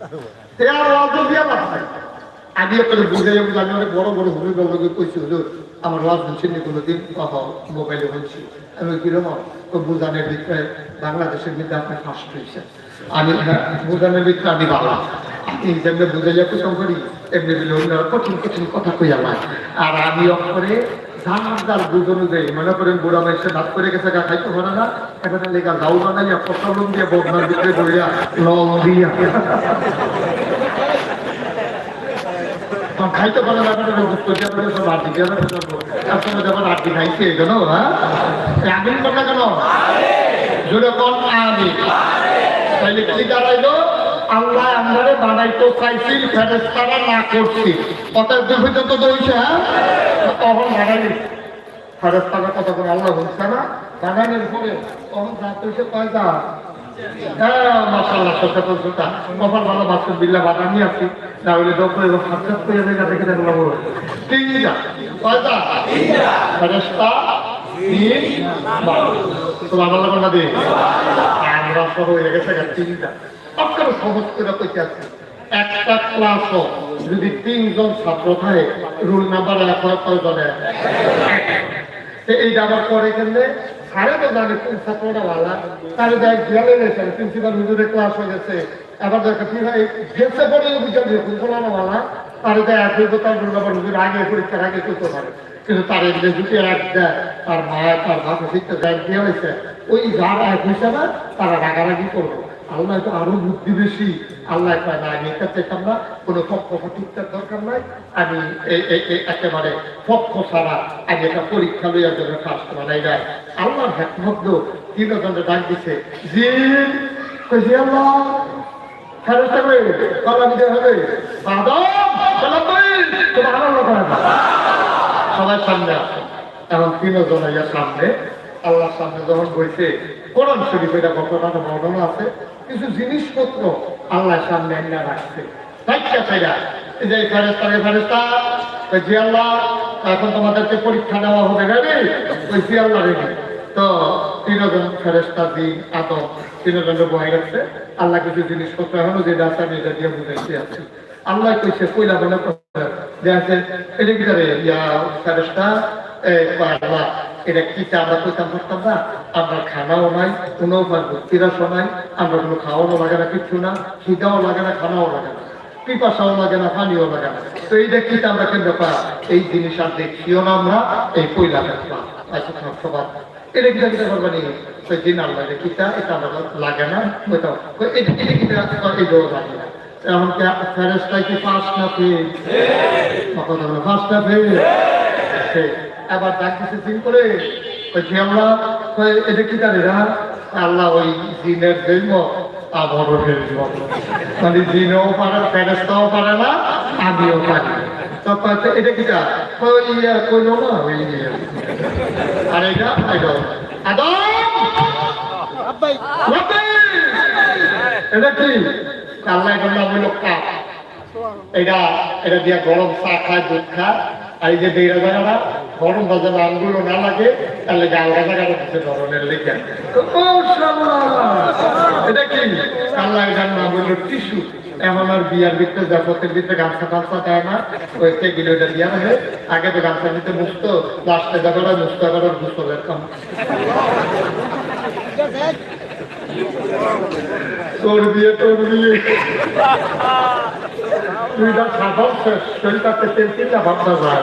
আর ওয়াজ দিয়া নাই আমি অনেক বড় বড় হুজুর কইছি, হুজুর, আমার ওয়াজ শুনছেন কোনোদিন মোবাইলে বলছি। আমি কীরকম বুঝানের ভিতরে বাংলাদেশের মধ্যে আপনি ফার্স্ট হয়েছে আমি বুঝানের ভিতরে আমি আমি যেমনি বুঝাইয়া কুসম করি এমনি অন্যরা কঠিন কঠিন কথা কইয়া আর আমি অক্ষরে জানার বুঝ অনুযায়ী মনে করেন বুড়া মাইসে ভাত করে গেছে গা খাইতে পারে না এখানে লেগা যাও বানাইয়া পটল দিয়ে বদনার ভিতরে বইয়া লং দিয়া। খাইতে পারে না আপনারা গুপ্ত দিয়ে সব আপনারা সব তার সঙ্গে যখন আড্ডি খাইছে জন্য হ্যাঁ? আমিন কথা কেন? জোরে কোন আমি তাইলে কি দাঁড়াইলো? আল্লাহ আমারে বানাইতে চাইছি ফেরেস্তারা না করছি। দুই পর্যন্ত তো হইছে হ্যাঁ? তখন বানাইলি ফেরেস্তারা কথা করে আল্লাহ বলছে না বানানোর পরে তখন যা কয় হ্যাঁ সত্যি কপাল ভালো বাসন বিল্লা বানানি আছি। না হলে ডক্টর এবং সাক্ষাৎ করে দেখা দেখে দেখলাম তিনটা। কয়টা ফেরেস্তা তিন তো আমার লাগা না দে আমরা সব হয়ে গেছে তিনটা। আপনারা সহজ করে একটা ক্লাস যদি তিনজন ছাত্র থাকে নাম্বার কয়জনে এই করে আগে পরীক্ষার আগে করতে পারে। কিন্তু তার এক দেয় তার মা তার দিয়ে হয়েছে। ওই তারা রাগারাগি করব। আল্লাহ তো আরও বুদ্ধি বেশি। আল্লাহ কয় না আমি এটা চেতাম না, কোনো পক্ষ ঠিকঠাক দরকার নাই। আমি একেবারে পক্ষ ছাড়া আমি একটা পরীক্ষা লইয়ার জন্য ফার্স্ট বানাই নাই আল্লাহর হ্যাকমত তিনজনে ডাক দিছে জি কইছি আল্লাহ? ফেরস্তা করে কলা দিতে হবে। আদম তোমার আল্লাহ করে না। সবাই সামনে আসে। এখন তিনজন সামনে, আল্লাহর সামনে যখন বইছে কোরআন শরীফ এটা ঘটনাটা বর্ণনা আছে। কিছু জিনিসপত্র আল্লাহর সামনে এনে রাখছে। আল্লাহ আল্লাহ বয়ে গেছে আল্লাহ কিছু জিনিসপত্র এখনও আছে দিয়ে আল্লাহ কইছে, কইলা করছে যে আছে এটা কি আল্লাহ এটা কি আমরা কইতাম করতাম না। আমরা খানাও নাই কোনো নাই আমরা কোনো খাওয়ানো লাগে না কিছু না। খিদাও লাগে না খানাও লাগে না। পিপাসাও লাগে না পানিও লাগে না। তো এই আমরা জিনিস আর দেখিও না আমরা এই দেখলাম আচ্ছা সবার। এটা কিটা কিটা করবা ওই দিন আল্লাহ রে এটা আমরা লাগে না। ওইটাও। এটা এটা কিটা এই লাগে না। এখন কি ফেরেস্তায় কি পাঁচ না পেয়ে কথা বলো পাঁচ না পেয়ে আবার ডাক দিতে দিন করে, ওই আমরা এটা কি জানি না আল্লাহ ওই জিনের জন্ম আবারও ফেলব মানে জিনও পারে ফেরেস্তাও পারে না, আমিও পারি। এটা আর এটা এটা। এটা দিয়ে গরম চা খায়, দুধ খায়, আর এই যে দেড়া জায়গাটা গরম বাজার আঙ্গুলো না লাগে জায়গাটা দিতে ধরনের লেগে ও এটা কি? আল্লাহ এটার নাম হইল টিস্যু। এখন আর বিয়ার ভিতরে জাফতের ভিতরে গামছা টামছা দেয় না ওই সেগুলো এটা দিয়া রাখে। আগে তো গামছা দিতে মুক্ত লাস্টে জায়গাটা মুক্ত করার বুঝতে পারতাম তোর বিয়ে তোর বিয়ে। তুই যা সাধারণ শরীরটাতে তেল চিন্তা ভাবনা যায়।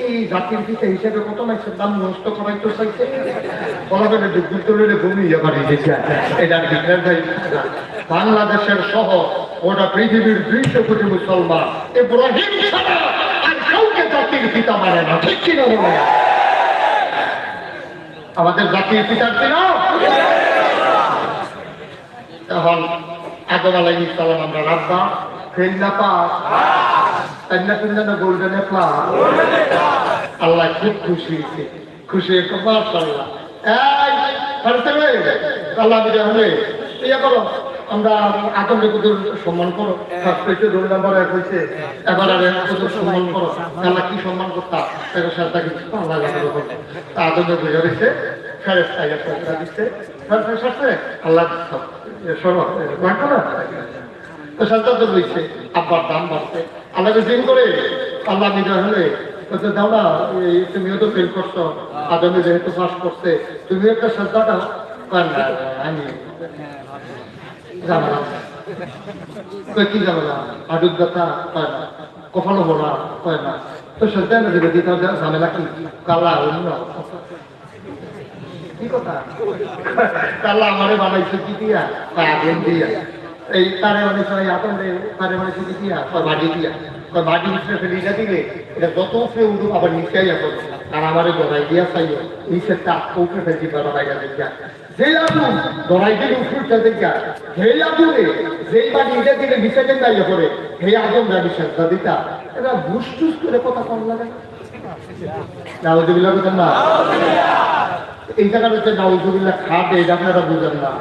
জাতির পিতা হিসেবে কত মাসের দাম নষ্ট করাইতে চাইছে। বলা গেলে ডুবুল তৈরি ঘুমিয়ে এটা বাংলাদেশের সহ ওটা পৃথিবীর দুইশো কোটি মুসলমান। আর কাউকে জাতির পিতা মানে না। ঠিক বলে? আমাদের জাতির পিতার দিন এখন আমরা রাব্বা। ফেলনা গোল্ডেন প্লা আল্লাহ খুব খুশি হয়েছে। খুশি হয়ে মাশাআল্লাহ। এই আল্লাহ হবে। ইয়া করো আমরা সম্মান করো। ফার্স্ট পেজে রোল নাম্বার এক হয়েছে। এবার আর কুদুর সম্মান করো। আল্লাহ কি সম্মান করতাম তাকে কিছু আল্লাহ তা বুঝে দিচ্ছে আল্লাহ তো তো আব্বার দাম বাড়ছে। আল্লাহকে দিন করে। আল্লাহ বিজয় হলে বলছে দাও না তুমিও তো ফেল করছ। আদমে যেহেতু পাস করছে তুমি একটা শ্রদ্ধা দাও। আমি কয় কি জানালাম আডুর ব্যথা কয় না। কপালো ভরা কয় না। তো শ্রদ্ধা না দেবে দিতে হবে ঝামেলা কি? কালা অন্য। কি কথা? কালা আমারে বানাইছে কি দিয়া? আগুন দিয়া এই তারে ওই আগুন তারে বানাইছে কি দিয়া? বাড়ি দিয়া। কয় বাড়ি নিচে ফেলে এটা যত সে আবার নিচে আর দিয়া চাইও নিচের তাপ ফেলছি দেখা যেই আগুন গড়াই দিলে উঠে দেখা যেই আগুনে যেই এটা দিলে নিচে আগুন রাবি শ্রদ্ধা দিতা। করে কথা কম লাগে। নাউজুবিল্লাহ কথা না? এই জায়গাটা হচ্ছে নাউজুবিল্লাহ এটা আপনারা বুঝেন না।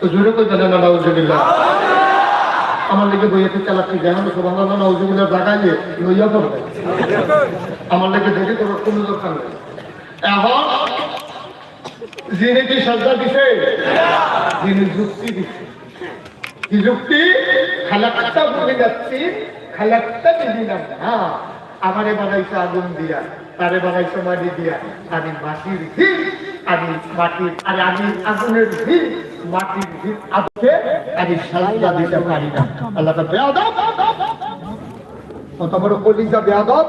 তো জোরে কই জানেন না নাউজুবিল্লাহ। আমার লেগে বইয়েতে চালাচ্ছি যেমন সবাই নাউজুবিল্লাহ জায়গায় যে লইয়া পড়বে আমার লেগে দেখে করার কোনো দরকার নেই। এখন যিনি কি দিছে? যিনি যুক্তি দিছে। কি যুক্তি? খালাকটা বলে যাচ্ছি খালাকটা দিলাম হ্যাঁ আমারে বানাইছে আগুন দিয়া, তারে বানাইছে মাটি দিয়া, আমি মাটির হিল আমি মাটির আরে আমি আগুনের হিল মাটির আজকে আমি সাজা দিতে পারি না। আল্লাহ বেয়াদব। কত বড় কলিজা বেয়াদব।